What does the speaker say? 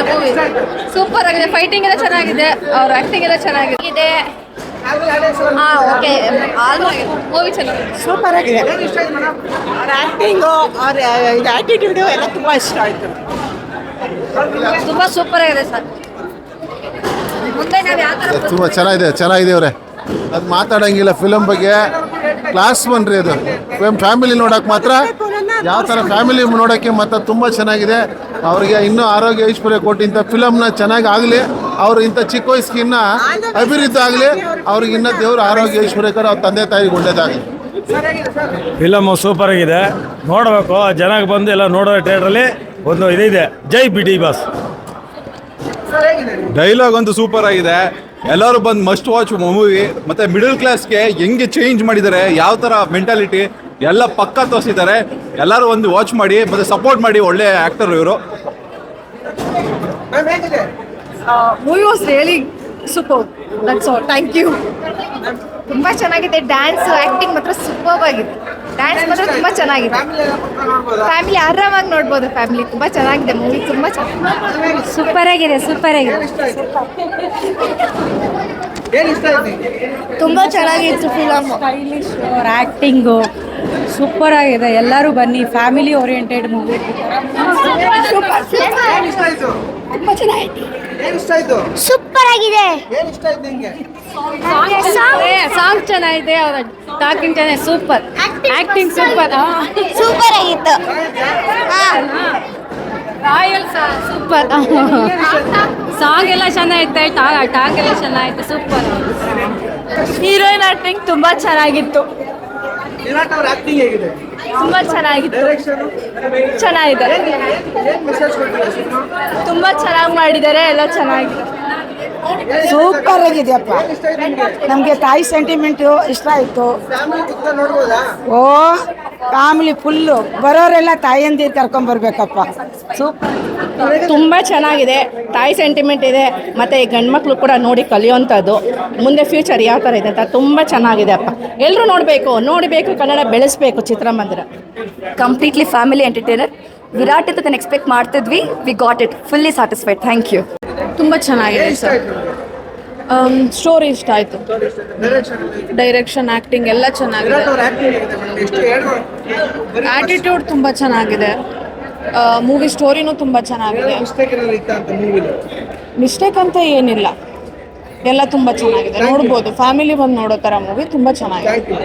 ಚೆನ್ನಾಗಿದೆ movie super ಆಗಿದೆ. Fighting ಎಲ್ಲ ಚೆನ್ನಾಗಿದೆ. ಅವ್ರ ಆಕ್ಟಿಂಗ್ ಎಲ್ಲ ಚೆನ್ನಾಗಿದೆ. ಇದೆ. ಹಾ ಓಕೆ ಮೂವಿ ಚೆನ್ನಾಗಿದೆ. ಸೂಪರ್ ಆಗಿದೆ. ಅವ್ರ ಆಕ್ಟಿಂಗು ಅವ್ರ ಇದು ಆಟಿಟ್ಯೂಡ್ ಎಲ್ಲ ತುಂಬ ಇಷ್ಟ ಆಯಿತು. ತುಂಬ ಸೂಪರ್ ಆಗಿದೆ ಸರ್. ಮುಂದೆ ನಾವು ಯಾವ ಥರ ತುಂಬ ಚೆನ್ನಾಗಿದೆ ಚೆನ್ನಾಗಿದೆ ಅವರೇ. ಅದು ಮಾತಾಡಂಗಿಲ್ಲ ಫಿಲಮ್ ಬಗ್ಗೆ. ಕ್ಲಾಸ್ ಬನ್ರಿ ಅದು. ಫಿಲಮ್ ಫ್ಯಾಮಿಲಿ ನೋಡೋಕೆ ಮಾತ್ರ ಯಾವ ಥರ ಫ್ಯಾಮಿಲಿ ನೋಡೋಕ್ಕೆ ಮತ್ತು ತುಂಬ ಚೆನ್ನಾಗಿದೆ. ಅವರಿಗೆ ಇನ್ನೂ ಆರೋಗ್ಯ ಐಶ್ವರ್ಯ ಕೊಟ್ಟು ಇಂಥ ಫಿಲಮ್ನ ಚೆನ್ನಾಗಿ ಆಗಲಿ ಅವರು ಇಂಥ ಚಿಕ್ಕ ವಯಸ್ಸಿಗಿನ್ನ ಅಭಿವೃದ್ಧಿ ಆಗಲಿ ಅವ್ರಿಗೆ ಇನ್ನೂ ದೇವ್ರ ಆರೋಗ್ಯ ಐಶ್ವರ್ಯಕರ ಅವ್ರ ತಂದೆ ತಾಯಿಗೆ ಒಳ್ಳೇದಾಗಲಿ. ಫಿಲಮು ಸೂಪರ್ ಆಗಿದೆ. ನೋಡಬೇಕು ಜನಕ್ಕೆ ಬಂದು ಎಲ್ಲ ನೋಡೋ ಥಿಯೇಟ್ರಲ್ಲಿ ಒಂದು ಇದಿದೆ. ಜೈ ಬಿ ಡಿ ಬಾಸ್. ಡೈಲಾಗ್ ಅಂತೂ ಸೂಪರ್ ಆಗಿದೆ. ಎಲ್ಲರೂ ಬಂದು ಮಸ್ಟ್ ವಾಚ್ ಮೂವಿ ಮತ್ತೆ ಮಿಡಲ್ ಕ್ಲಾಸ್ಗೆ ಹೆಂಗೆ ಚೇಂಜ್ ಮಾಡಿದ್ದಾರೆ ಯಾವ ಥರ ಮೆಂಟಾಲಿಟಿ ಎಲ್ಲ ಪಕ್ಕ ತೋರಿಸಿದ್ದಾರೆ. ಎಲ್ಲರೂ ಒಂದು ವಾಚ್ ಮಾಡಿ ಮತ್ತೆ ಸಪೋರ್ಟ್ ಮಾಡಿ ಒಳ್ಳೆ ಆಕ್ಟರ್ ಇವರು. Movie was really super that's all thank you ತುಂಬಾ ಚೆನ್ನಾಗಿದೆ. ಡ್ಯಾನ್ಸ್ ಆಕ್ಟಿಂಗ್ ಮಾತ್ರ ಸೂಪರ್ ಆಗಿದೆ. ಡ್ಯಾನ್ಸ್ ಮಾತ್ರ ತುಂಬ ಚೆನ್ನಾಗಿದೆ. ಫ್ಯಾಮಿಲಿ ಆರಾಮಾಗಿ ನೋಡ್ಬೋದು ಫ್ಯಾಮಿಲಿ ತುಂಬ ಚೆನ್ನಾಗಿದೆ ಮೂವಿ ತುಂಬ ಸೂಪರ್ ಆಗಿದೆ ಸೂಪರ್ ಆಗಿದೆ. ತುಂಬಾ ಚೆನ್ನಾಗಿತ್ತು ಫಿಲಮ್ ಸ್ಟೈಲಿಶ್ ಅವ್ರ ಆ್ಯಕ್ಟಿಂಗು ಸೂಪರ್ ಆಗಿದೆ. ಎಲ್ಲರೂ ಬನ್ನಿ ಫ್ಯಾಮಿಲಿ ಓರಿಯೆಂಟೆಡ್ ಮೂವಿ ತುಂಬಾ ಚೆನ್ನಾಗಿದೆ. ಸೂಪರ್ ಆಗಿದೆ. ಸಾಂಗ್ ಚೆನ್ನಾಗಿದೆ ಅವರ ಟಾಕಿಂಗ್ ಚೆನ್ನಾಗಿದೆ ಸೂಪರ್ ಆಕ್ಟಿಂಗ್ ಸೂಪರ್ ಸೂಪರ್ ಆಗಿತ್ತು. ರಾಯಲ್ ಸೂಪರ್ ಸಾಂಗ್ ಎಲ್ಲ ಚೆನ್ನಾಗಿತ್ತು ಟಾಂಗ್ ಎಲ್ಲ ಚೆನ್ನಾಗಿತ್ತು ಸೂಪರ್ ಹೀರೋಯಿನ್ ಆಕ್ಟಿಂಗ್ ತುಂಬಾ ಚೆನ್ನಾಗಿತ್ತು. ತುಂಬಾ ಚೆನ್ನಾಗಿತ್ತು. ಚೆನ್ನಾಗಿದೆ. ತುಂಬಾ ಚೆನ್ನಾಗಿ ಮಾಡಿದ್ದಾರೆ ಎಲ್ಲ ಚೆನ್ನಾಗಿದೆ ಸೂಪರ್ ಆಗಿದೆಯಪ್ಪ ನಮಗೆ ತಾಯಿ ಸೆಂಟಿಮೆಂಟು ಇಷ್ಟ ಆಯಿತು. ಓ ಫ್ಯಾಮಿಲಿ ಫುಲ್ಲು. ಬರೋರೆಲ್ಲ ತಾಯಂದಿರು ಕರ್ಕೊಂಬರ್ಬೇಕಪ್ಪ ಸೂಪರ್ ತುಂಬ ಚೆನ್ನಾಗಿದೆ. ತಾಯಿ ಸೆಂಟಿಮೆಂಟ್ ಇದೆ. ಮತ್ತು ಈ ಗಂಡ್ಮಕ್ಳು ಕೂಡ ನೋಡಿ ಕಲಿಯೋಂತದ್ದು ಮುಂದೆ ಫ್ಯೂಚರ್ ಯಾವ ಥರ ಇದೆ ಅಂತ ತುಂಬ ಚೆನ್ನಾಗಿದೆ ಅಪ್ಪ. ಎಲ್ಲರೂ ನೋಡಬೇಕು. ನೋಡಬೇಕು ಕನ್ನಡ ಬೆಳೆಸಬೇಕು ಚಿತ್ರಮಂದಿರ. ಕಂಪ್ಲೀಟ್ಲಿ ಫ್ಯಾಮಿಲಿ ಎಂಟರ್ಟೈನರ್ ವಿರಾಟ್ ಅಂತ ನಾನು ಎಕ್ಸ್ಪೆಕ್ಟ್ ಮಾಡ್ತಿದ್ವಿ. We got it fully satisfied thank you ತುಂಬ ಚೆನ್ನಾಗಿದೆ ಸರ್. ಸ್ಟೋರಿ ಇಷ್ಟ ಆಯಿತು. ಡೈರೆಕ್ಷನ್ ಆ್ಯಕ್ಟಿಂಗ್ ಎಲ್ಲ ಚೆನ್ನಾಗಿದೆ. ಆಟಿಟ್ಯೂಡ್ ತುಂಬ ಚೆನ್ನಾಗಿದೆ. ಮೂವಿ ಸ್ಟೋರಿನೂ ತುಂಬ ಚೆನ್ನಾಗಿದೆ. ಮಿಸ್ಟೇಕ್ ಅಂತ ಏನಿಲ್ಲ. ಎಲ್ಲ ತುಂಬ ಚೆನ್ನಾಗಿದೆ. ನೋಡ್ಬೋದು. ಫ್ಯಾಮಿಲಿ ಬಂದು ನೋಡೋ ಥರ ಮೂವಿ ತುಂಬ ಚೆನ್ನಾಗಿದೆ.